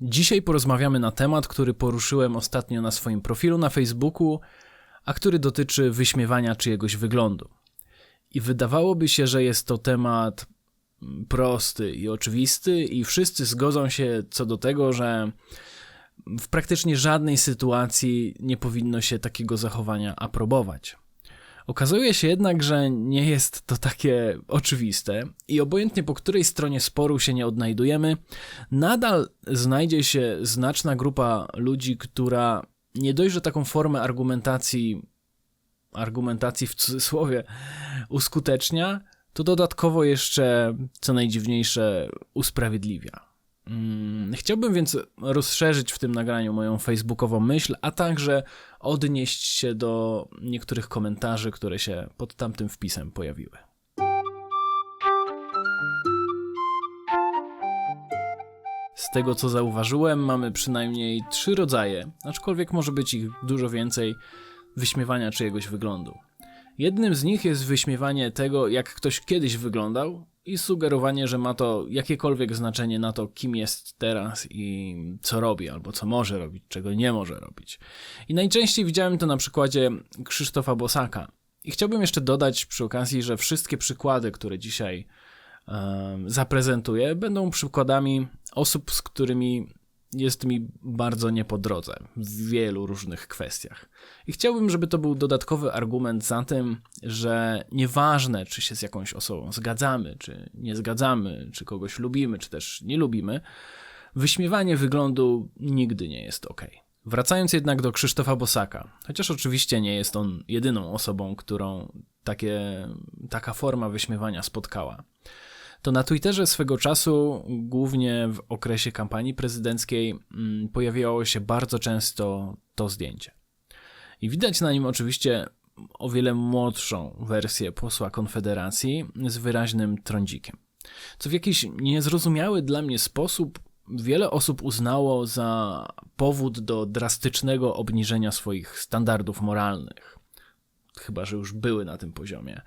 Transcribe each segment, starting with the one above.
Dzisiaj porozmawiamy na temat, który poruszyłem ostatnio na swoim profilu na Facebooku, a który dotyczy wyśmiewania czyjegoś wyglądu. I wydawałoby się, że jest to temat prosty i oczywisty, i wszyscy zgodzą się co do tego, że w praktycznie żadnej sytuacji nie powinno się takiego zachowania aprobować. Okazuje się jednak, że nie jest to takie oczywiste i obojętnie po której stronie sporu się nie odnajdujemy, nadal znajdzie się znaczna grupa ludzi, która nie dość, że taką formę argumentacji, argumentacji w cudzysłowie, uskutecznia, to dodatkowo jeszcze, co najdziwniejsze, usprawiedliwia. Mm, chciałbym więc rozszerzyć w tym nagraniu moją facebookową myśl, a także odnieść się do niektórych komentarzy, które się pod tamtym wpisem pojawiły. Z tego co zauważyłem, mamy przynajmniej trzy rodzaje, aczkolwiek może być ich dużo więcej, wyśmiewania czyjegoś wyglądu. Jednym z nich jest wyśmiewanie tego, jak ktoś kiedyś wyglądał, i sugerowanie, że ma to jakiekolwiek znaczenie na to, kim jest teraz i co robi, albo co może robić, czego nie może robić. I najczęściej widziałem to na przykładzie Krzysztofa Bosaka. I chciałbym jeszcze dodać przy okazji, że wszystkie przykłady, które dzisiaj zaprezentuję, będą przykładami osób, z którymi jest mi bardzo nie po drodze w wielu różnych kwestiach. I chciałbym, żeby to był dodatkowy argument za tym, że nieważne, czy się z jakąś osobą zgadzamy, czy nie zgadzamy, czy kogoś lubimy, czy też nie lubimy, wyśmiewanie wyglądu nigdy nie jest ok. Wracając jednak do Krzysztofa Bosaka, chociaż oczywiście nie jest on jedyną osobą, którą takie, taka forma wyśmiewania spotkała to na Twitterze swego czasu, głównie w okresie kampanii prezydenckiej, mm, pojawiało się bardzo często to zdjęcie. I widać na nim oczywiście o wiele młodszą wersję posła Konfederacji z wyraźnym trądzikiem. Co w jakiś niezrozumiały dla mnie sposób wiele osób uznało za powód do drastycznego obniżenia swoich standardów moralnych chyba że już były na tym poziomie,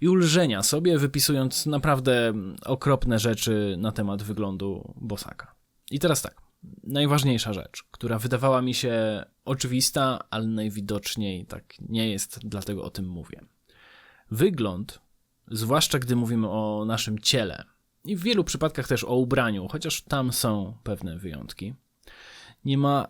i ulżenia sobie, wypisując naprawdę okropne rzeczy na temat wyglądu Bosaka. I teraz tak, najważniejsza rzecz, która wydawała mi się oczywista, ale najwidoczniej tak nie jest, dlatego o tym mówię. Wygląd, zwłaszcza gdy mówimy o naszym ciele, i w wielu przypadkach też o ubraniu, chociaż tam są pewne wyjątki, nie ma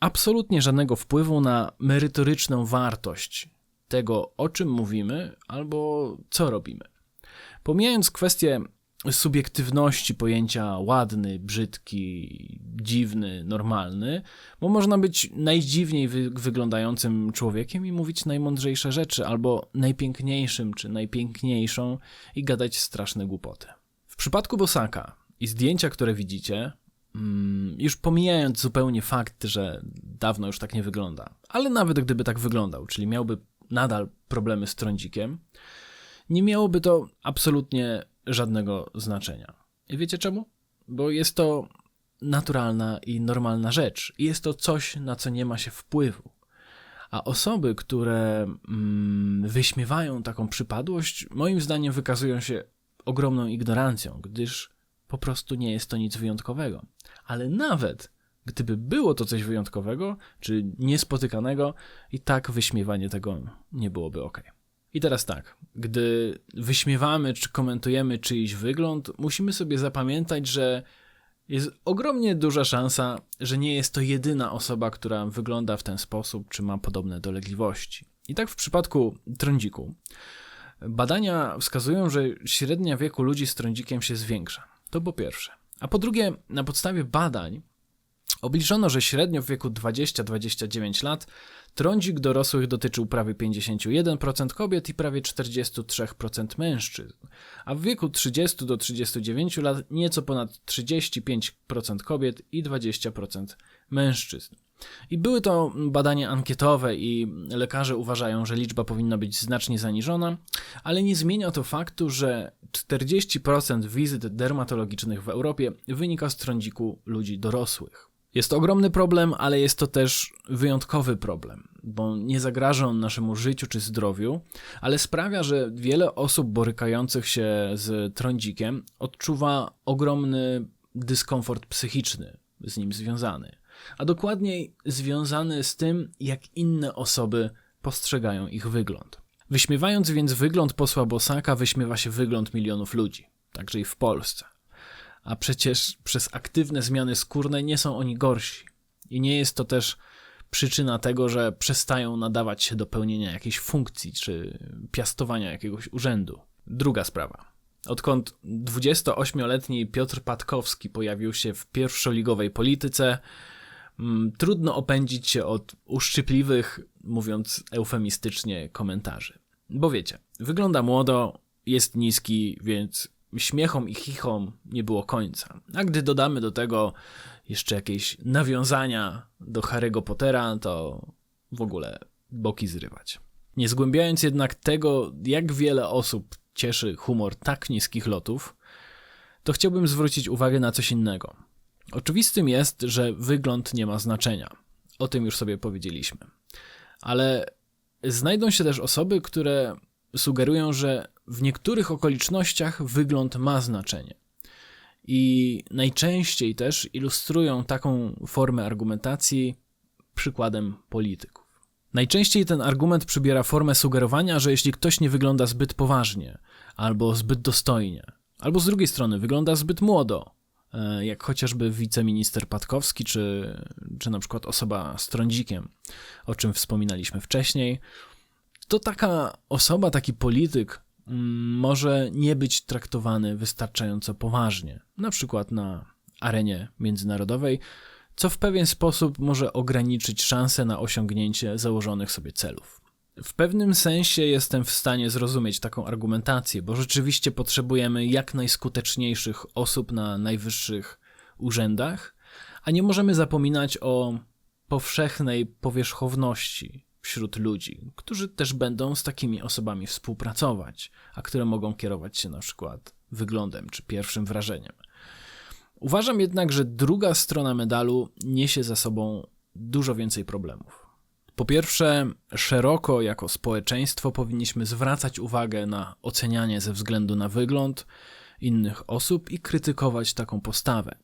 absolutnie żadnego wpływu na merytoryczną wartość tego, o czym mówimy albo co robimy. Pomijając kwestię subiektywności pojęcia ładny, brzydki, dziwny, normalny, bo można być najdziwniej wy wyglądającym człowiekiem i mówić najmądrzejsze rzeczy, albo najpiękniejszym czy najpiękniejszą i gadać straszne głupoty. W przypadku Bosaka i zdjęcia, które widzicie, mm, już pomijając zupełnie fakt, że dawno już tak nie wygląda, ale nawet gdyby tak wyglądał, czyli miałby nadal problemy z trądzikiem, nie miałoby to absolutnie żadnego znaczenia. I wiecie czemu? Bo jest to naturalna i normalna rzecz. Jest to coś, na co nie ma się wpływu. A osoby, które mm, wyśmiewają taką przypadłość, moim zdaniem wykazują się ogromną ignorancją, gdyż po prostu nie jest to nic wyjątkowego. Ale nawet Gdyby było to coś wyjątkowego, czy niespotykanego, i tak wyśmiewanie tego nie byłoby ok. I teraz tak, gdy wyśmiewamy czy komentujemy czyjś wygląd, musimy sobie zapamiętać, że jest ogromnie duża szansa, że nie jest to jedyna osoba, która wygląda w ten sposób, czy ma podobne dolegliwości. I tak w przypadku trądziku. Badania wskazują, że średnia wieku ludzi z trądzikiem się zwiększa. To po pierwsze. A po drugie, na podstawie badań Obliczono, że średnio w wieku 20-29 lat trądzik dorosłych dotyczył prawie 51% kobiet i prawie 43% mężczyzn, a w wieku 30 do 39 lat nieco ponad 35% kobiet i 20% mężczyzn. I były to badania ankietowe i lekarze uważają, że liczba powinna być znacznie zaniżona, ale nie zmienia to faktu, że 40% wizyt dermatologicznych w Europie wynika z trądziku ludzi dorosłych. Jest to ogromny problem, ale jest to też wyjątkowy problem, bo nie zagraża on naszemu życiu czy zdrowiu, ale sprawia, że wiele osób borykających się z trądzikiem odczuwa ogromny dyskomfort psychiczny, z nim związany, a dokładniej związany z tym, jak inne osoby postrzegają ich wygląd. Wyśmiewając więc wygląd posła Bosaka, wyśmiewa się wygląd milionów ludzi, także i w Polsce. A przecież przez aktywne zmiany skórne nie są oni gorsi. I nie jest to też przyczyna tego, że przestają nadawać się do pełnienia jakiejś funkcji czy piastowania jakiegoś urzędu. Druga sprawa. Odkąd 28-letni Piotr Patkowski pojawił się w pierwszoligowej polityce, mm, trudno opędzić się od uszczypliwych, mówiąc eufemistycznie, komentarzy. Bo wiecie, wygląda młodo, jest niski, więc śmiechom i chichom nie było końca. A gdy dodamy do tego jeszcze jakieś nawiązania do Harry'ego Pottera, to w ogóle boki zrywać. Nie zgłębiając jednak tego, jak wiele osób cieszy humor tak niskich lotów, to chciałbym zwrócić uwagę na coś innego. Oczywistym jest, że wygląd nie ma znaczenia. O tym już sobie powiedzieliśmy. Ale znajdą się też osoby, które sugerują, że w niektórych okolicznościach wygląd ma znaczenie. I najczęściej też ilustrują taką formę argumentacji przykładem polityków. Najczęściej ten argument przybiera formę sugerowania, że jeśli ktoś nie wygląda zbyt poważnie, albo zbyt dostojnie, albo z drugiej strony wygląda zbyt młodo, e, jak chociażby wiceminister Patkowski, czy, czy na przykład osoba z trądzikiem, o czym wspominaliśmy wcześniej, to taka osoba, taki polityk może nie być traktowany wystarczająco poważnie, na przykład na arenie międzynarodowej, co w pewien sposób może ograniczyć szanse na osiągnięcie założonych sobie celów. W pewnym sensie jestem w stanie zrozumieć taką argumentację, bo rzeczywiście potrzebujemy jak najskuteczniejszych osób na najwyższych urzędach, a nie możemy zapominać o powszechnej powierzchowności wśród ludzi, którzy też będą z takimi osobami współpracować, a które mogą kierować się na przykład wyglądem czy pierwszym wrażeniem. Uważam jednak, że druga strona medalu niesie za sobą dużo więcej problemów. Po pierwsze, szeroko jako społeczeństwo powinniśmy zwracać uwagę na ocenianie ze względu na wygląd innych osób i krytykować taką postawę.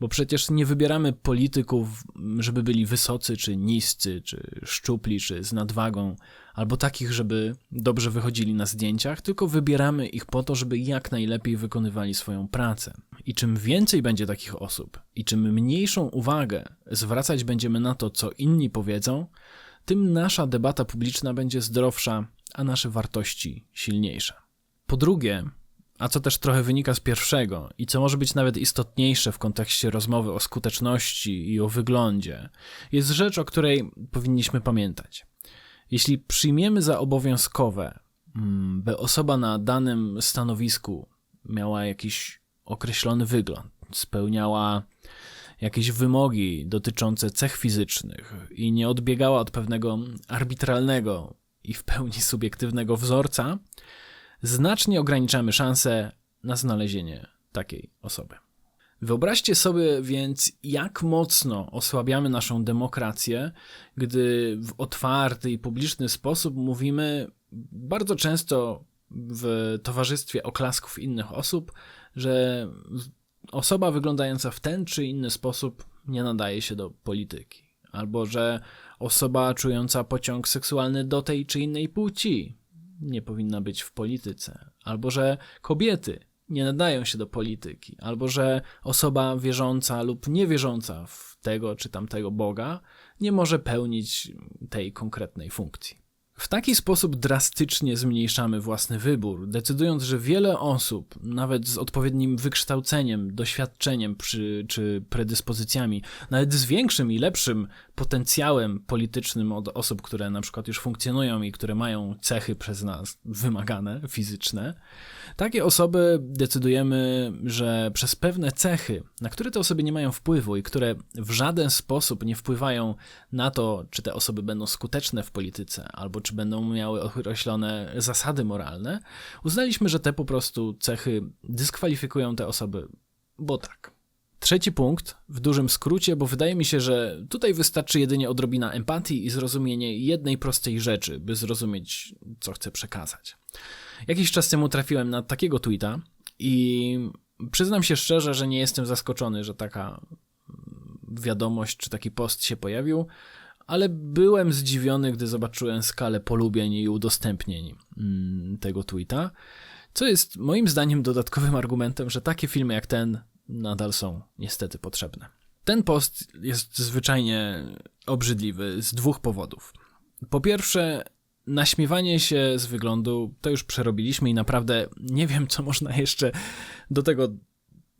Bo przecież nie wybieramy polityków, żeby byli wysocy, czy niscy, czy szczupli, czy z nadwagą, albo takich, żeby dobrze wychodzili na zdjęciach, tylko wybieramy ich po to, żeby jak najlepiej wykonywali swoją pracę. I czym więcej będzie takich osób, i czym mniejszą uwagę zwracać będziemy na to, co inni powiedzą, tym nasza debata publiczna będzie zdrowsza, a nasze wartości silniejsze. Po drugie, a co też trochę wynika z pierwszego i co może być nawet istotniejsze w kontekście rozmowy o skuteczności i o wyglądzie, jest rzecz, o której powinniśmy pamiętać. Jeśli przyjmiemy za obowiązkowe, mm, by osoba na danym stanowisku miała jakiś określony wygląd, spełniała jakieś wymogi dotyczące cech fizycznych i nie odbiegała od pewnego arbitralnego i w pełni subiektywnego wzorca, znacznie ograniczamy szanse na znalezienie takiej osoby. Wyobraźcie sobie więc, jak mocno osłabiamy naszą demokrację, gdy w otwarty i publiczny sposób mówimy bardzo często w towarzystwie oklasków innych osób, że osoba wyglądająca w ten czy inny sposób nie nadaje się do polityki, albo że osoba czująca pociąg seksualny do tej czy innej płci nie powinna być w polityce, albo że kobiety nie nadają się do polityki, albo że osoba wierząca lub niewierząca w tego czy tamtego Boga nie może pełnić tej konkretnej funkcji. W taki sposób drastycznie zmniejszamy własny wybór, decydując, że wiele osób, nawet z odpowiednim wykształceniem, doświadczeniem przy, czy predyspozycjami, nawet z większym i lepszym potencjałem politycznym od osób, które na przykład już funkcjonują i które mają cechy przez nas wymagane, fizyczne, takie osoby decydujemy, że przez pewne cechy, na które te osoby nie mają wpływu i które w żaden sposób nie wpływają na to, czy te osoby będą skuteczne w polityce albo czy będą miały określone zasady moralne, uznaliśmy, że te po prostu cechy dyskwalifikują te osoby, bo tak. Trzeci punkt, w dużym skrócie, bo wydaje mi się, że tutaj wystarczy jedynie odrobina empatii i zrozumienie jednej prostej rzeczy, by zrozumieć, co chcę przekazać. Jakiś czas temu trafiłem na takiego tweeta i przyznam się szczerze, że nie jestem zaskoczony, że taka wiadomość czy taki post się pojawił, ale byłem zdziwiony, gdy zobaczyłem skalę polubień i udostępnień mm, tego tweeta, co jest moim zdaniem dodatkowym argumentem, że takie filmy jak ten nadal są niestety potrzebne. Ten post jest zwyczajnie obrzydliwy z dwóch powodów. Po pierwsze, naśmiewanie się z wyglądu to już przerobiliśmy i naprawdę nie wiem, co można jeszcze do tego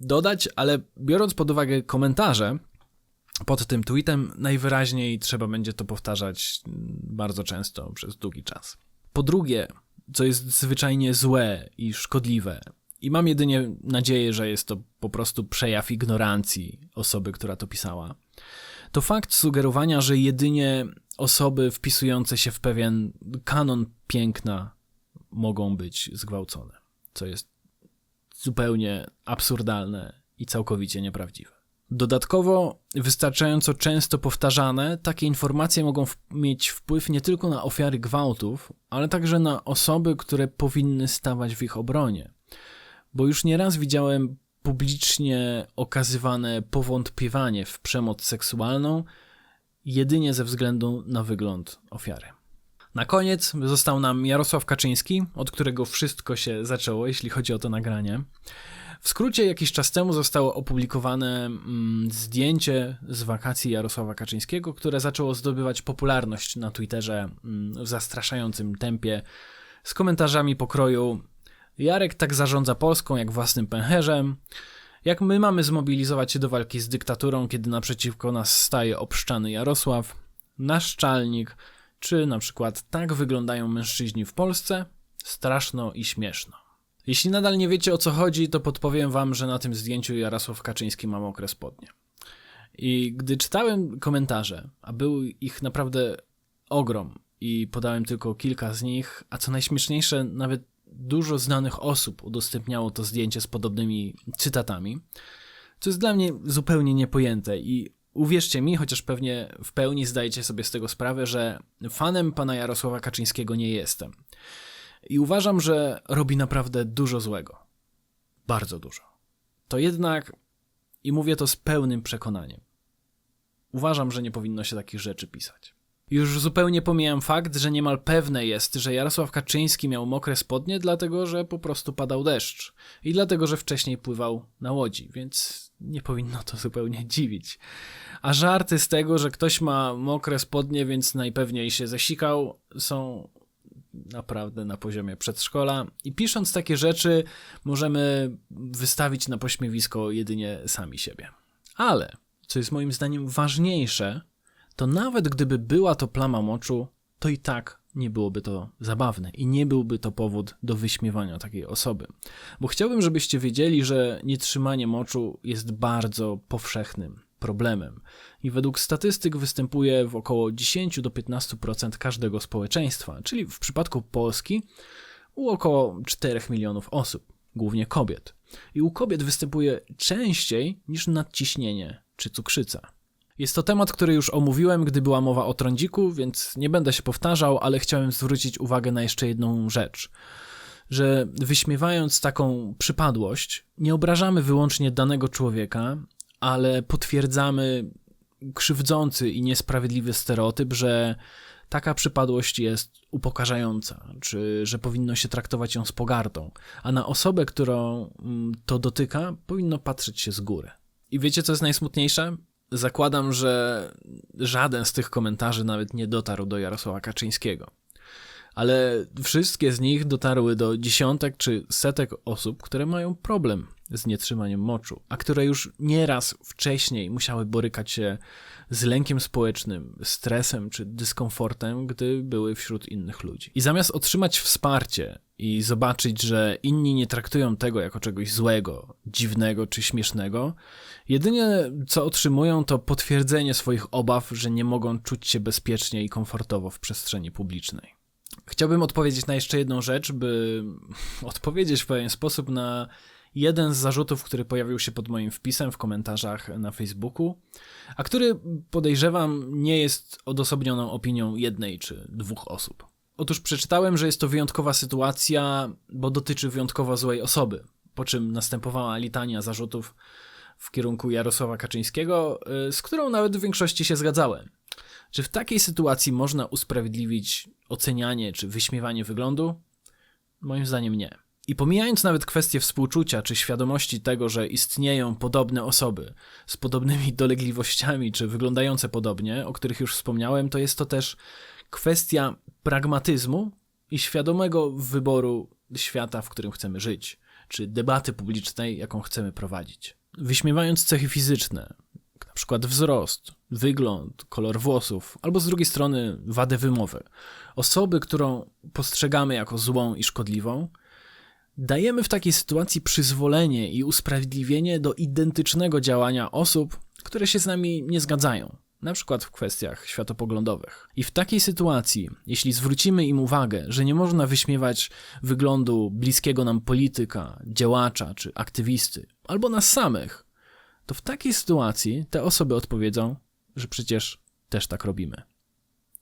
dodać, ale biorąc pod uwagę komentarze pod tym tweetem, najwyraźniej trzeba będzie to powtarzać bardzo często przez długi czas. Po drugie, co jest zwyczajnie złe i szkodliwe, i mam jedynie nadzieję, że jest to po prostu przejaw ignorancji osoby, która to pisała. To fakt sugerowania, że jedynie osoby wpisujące się w pewien kanon piękna mogą być zgwałcone, co jest zupełnie absurdalne i całkowicie nieprawdziwe. Dodatkowo, wystarczająco często powtarzane, takie informacje mogą mieć wpływ nie tylko na ofiary gwałtów, ale także na osoby, które powinny stawać w ich obronie bo już nieraz widziałem publicznie okazywane powątpiewanie w przemoc seksualną jedynie ze względu na wygląd ofiary. Na koniec został nam Jarosław Kaczyński, od którego wszystko się zaczęło, jeśli chodzi o to nagranie. W skrócie, jakiś czas temu zostało opublikowane mm, zdjęcie z wakacji Jarosława Kaczyńskiego, które zaczęło zdobywać popularność na Twitterze mm, w zastraszającym tempie, z komentarzami pokroju Jarek tak zarządza Polską jak własnym pęcherzem. Jak my mamy zmobilizować się do walki z dyktaturą, kiedy naprzeciwko nas staje obszczany Jarosław, naszczalnik, czy na przykład tak wyglądają mężczyźni w Polsce? Straszno i śmieszno. Jeśli nadal nie wiecie o co chodzi, to podpowiem wam, że na tym zdjęciu Jarosław Kaczyński ma mokre spodnie. I gdy czytałem komentarze, a był ich naprawdę ogrom i podałem tylko kilka z nich, a co najśmieszniejsze, nawet dużo znanych osób udostępniało to zdjęcie z podobnymi cytatami, co jest dla mnie zupełnie niepojęte i uwierzcie mi, chociaż pewnie w pełni zdajecie sobie z tego sprawę, że fanem pana Jarosława Kaczyńskiego nie jestem. I uważam, że robi naprawdę dużo złego. Bardzo dużo. To jednak, i mówię to z pełnym przekonaniem, uważam, że nie powinno się takich rzeczy pisać. Już zupełnie pomijam fakt, że niemal pewne jest, że Jarosław Kaczyński miał mokre spodnie, dlatego że po prostu padał deszcz i dlatego, że wcześniej pływał na łodzi, więc nie powinno to zupełnie dziwić. A żarty z tego, że ktoś ma mokre spodnie, więc najpewniej się zasikał, są naprawdę na poziomie przedszkola i pisząc takie rzeczy możemy wystawić na pośmiewisko jedynie sami siebie. Ale, co jest moim zdaniem ważniejsze, to nawet gdyby była to plama moczu, to i tak nie byłoby to zabawne i nie byłby to powód do wyśmiewania takiej osoby. Bo chciałbym, żebyście wiedzieli, że nietrzymanie moczu jest bardzo powszechnym problemem i według statystyk występuje w około 10 do 15% każdego społeczeństwa, czyli w przypadku Polski u około 4 milionów osób, głównie kobiet. I u kobiet występuje częściej niż nadciśnienie czy cukrzyca. Jest to temat, który już omówiłem, gdy była mowa o trądziku, więc nie będę się powtarzał, ale chciałem zwrócić uwagę na jeszcze jedną rzecz. Że wyśmiewając taką przypadłość, nie obrażamy wyłącznie danego człowieka, ale potwierdzamy krzywdzący i niesprawiedliwy stereotyp, że taka przypadłość jest upokarzająca, czy że powinno się traktować ją z pogardą, a na osobę, którą mm, to dotyka, powinno patrzeć się z góry. I wiecie, co jest najsmutniejsze? Zakładam, że żaden z tych komentarzy nawet nie dotarł do Jarosława Kaczyńskiego. Ale wszystkie z nich dotarły do dziesiątek czy setek osób, które mają problem z nietrzymaniem moczu, a które już nieraz wcześniej musiały borykać się z lękiem społecznym, stresem czy dyskomfortem, gdy były wśród innych ludzi. I zamiast otrzymać wsparcie i zobaczyć, że inni nie traktują tego jako czegoś złego, dziwnego czy śmiesznego, jedynie co otrzymują to potwierdzenie swoich obaw, że nie mogą czuć się bezpiecznie i komfortowo w przestrzeni publicznej. Chciałbym odpowiedzieć na jeszcze jedną rzecz, by odpowiedzieć w pewien sposób na jeden z zarzutów, który pojawił się pod moim wpisem w komentarzach na Facebooku, a który podejrzewam nie jest odosobnioną opinią jednej czy dwóch osób. Otóż przeczytałem, że jest to wyjątkowa sytuacja, bo dotyczy wyjątkowo złej osoby, po czym następowała litania zarzutów, w kierunku Jarosława Kaczyńskiego, y, z którą nawet w większości się zgadzałem. Czy w takiej sytuacji można usprawiedliwić ocenianie czy wyśmiewanie wyglądu? Moim zdaniem nie. I pomijając nawet kwestię współczucia czy świadomości tego, że istnieją podobne osoby z podobnymi dolegliwościami czy wyglądające podobnie, o których już wspomniałem, to jest to też kwestia pragmatyzmu i świadomego wyboru świata, w którym chcemy żyć, czy debaty publicznej, jaką chcemy prowadzić. Wyśmiewając cechy fizyczne, na przykład wzrost, wygląd, kolor włosów, albo z drugiej strony wadę wymowy, osoby, którą postrzegamy jako złą i szkodliwą, dajemy w takiej sytuacji przyzwolenie i usprawiedliwienie do identycznego działania osób, które się z nami nie zgadzają, na przykład w kwestiach światopoglądowych. I w takiej sytuacji, jeśli zwrócimy im uwagę, że nie można wyśmiewać wyglądu bliskiego nam polityka, działacza czy aktywisty, albo nas samych, to w takiej sytuacji te osoby odpowiedzą, że przecież też tak robimy.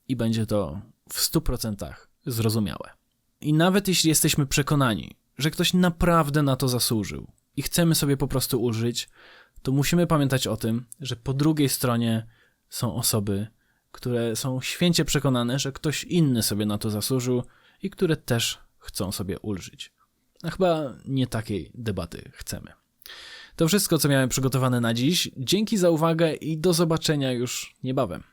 I będzie to w 100% zrozumiałe. I nawet jeśli jesteśmy przekonani, że ktoś naprawdę na to zasłużył i chcemy sobie po prostu ulżyć, to musimy pamiętać o tym, że po drugiej stronie są osoby, które są święcie przekonane, że ktoś inny sobie na to zasłużył i które też chcą sobie ulżyć. A chyba nie takiej debaty chcemy. To wszystko, co miałem przygotowane na dziś. Dzięki za uwagę i do zobaczenia już niebawem.